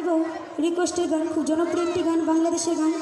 এবং রিকোয়েস্টের গান খুব জনপ্রিয় একটি গান বাংলাদেশের গান।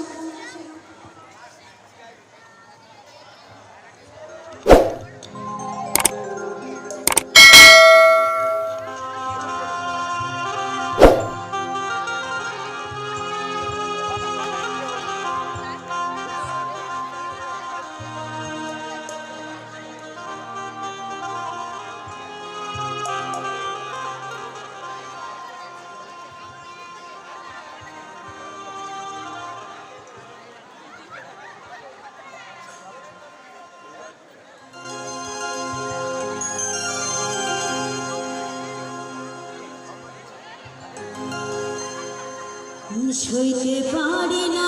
সইতে পারি না।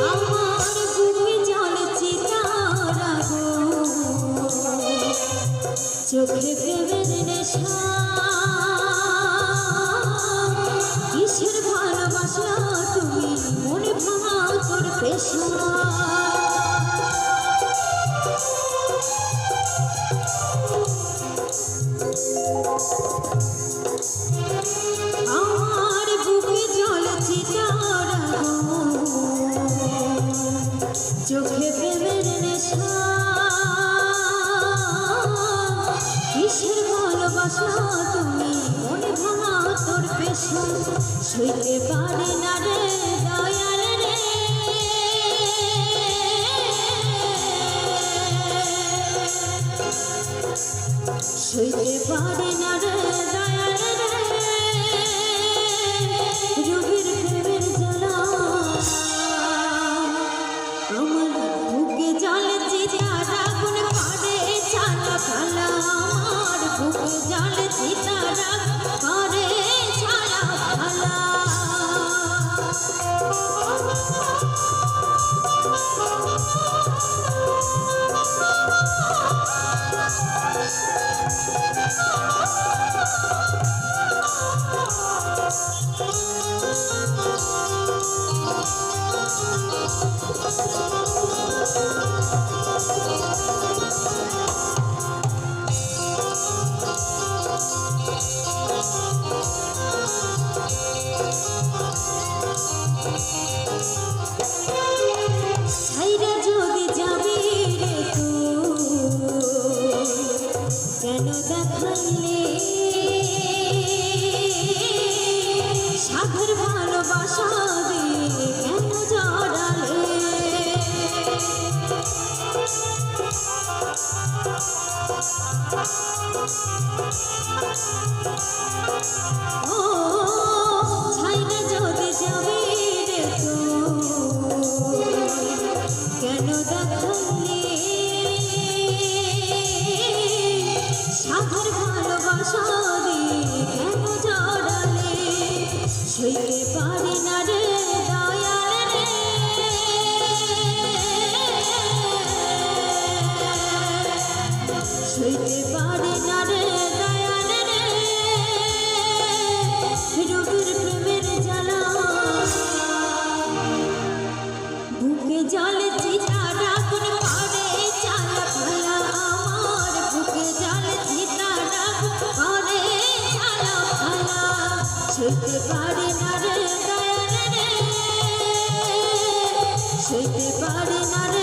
Oh. হইতে পারি না রে দয়াল রে। সইতে পারি না Oh, সাধুর ভালোবাসা দিয়ে কেন জড়ালে? ও ছাইলে যদি যাবে রে ভালোবাসা দিয়ে সইতে পারি না